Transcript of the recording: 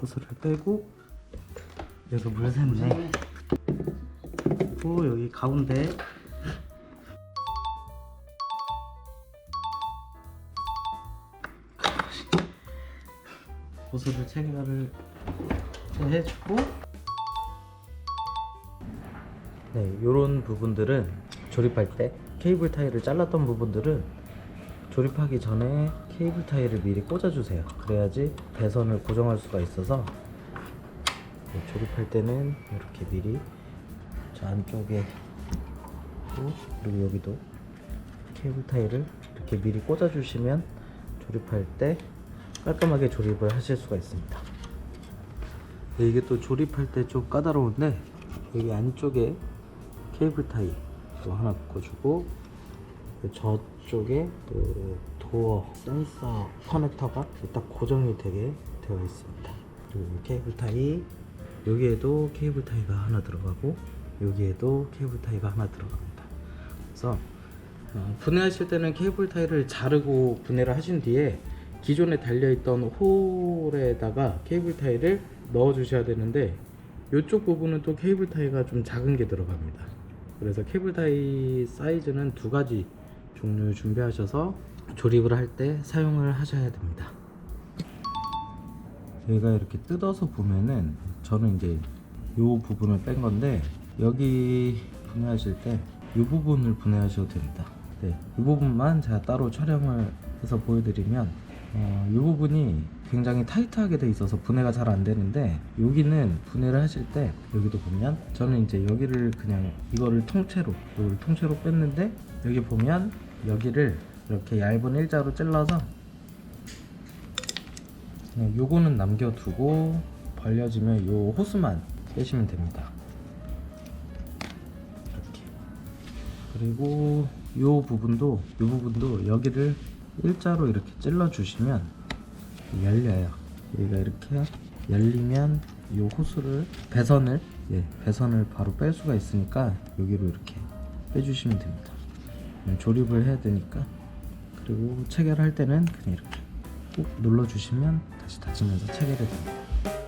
호스를 빼고 여기 물 샜네. 그리고 여기 가운데 호스를 체결을 해주고 네, 이런 부분들은 조립할 때 케이블 타이를 잘랐던 부분들은 조립하기 전에 케이블 타이를 미리 꽂아주세요. 그래야지 배선을 고정할 수가 있어서 네, 조립할 때는 이렇게 미리 저 안쪽에 또 그리고 여기도 케이블 타이를 이렇게 미리 꽂아주시면 조립할 때 깔끔하게 조립을 하실 수가 있습니다. 네, 이게 또 조립할 때 좀 까다로운데 여기 안쪽에 케이블 타이 또 하나 묶어주고 저쪽에 그 도어 센서 커넥터가 딱 고정이 되게 되어 있습니다. 케이블 타이 여기에도 케이블 타이가 하나 들어가고 여기에도 케이블 타이가 하나 들어갑니다. 그래서 어, 분해하실 때는 케이블 타이를 자르고 분해를 하신 뒤에 기존에 달려있던 홀에다가 케이블 타이를 넣어 주셔야 되는데 이쪽 부분은 또 케이블 타이가 좀 작은 게 들어갑니다. 그래서 케이블 타이 사이즈는 두 가지 종류 준비하셔서 조립을 할 때 사용을 하셔야 됩니다. 여기가 이렇게 뜯어서 보면은 저는 이제 이 부분을 뺀 건데 여기 분해하실 때 이 부분을 분해하셔도 됩니다. 네, 이 부분만 제가 따로 촬영을 해서 보여드리면 어, 이 부분이 굉장히 타이트하게 돼 있어서 분해가 잘 안 되는데 여기는 분해를 하실 때 여기도 보면 저는 이제 여기를 그냥 이거를 통째로 이걸 통째로 뺐는데 여기 보면 여기를 이렇게 얇은 일자로 찔러서 그냥 요거는 남겨두고 벌려지면 요 호스만 빼시면 됩니다. 이렇게 그리고 요 부분도 요 부분도 여기를 일자로 이렇게 찔러 주시면 열려요. 여기가 이렇게 열리면 요 호스를 배선을 예, 배선을 바로 뺄 수가 있으니까 여기로 이렇게 빼주시면 됩니다. 음, 조립을 해야 되니까 그리고 체결할 때는 그냥 이렇게 꾹 눌러주시면 다시 닫히면서 체결이 됩니다.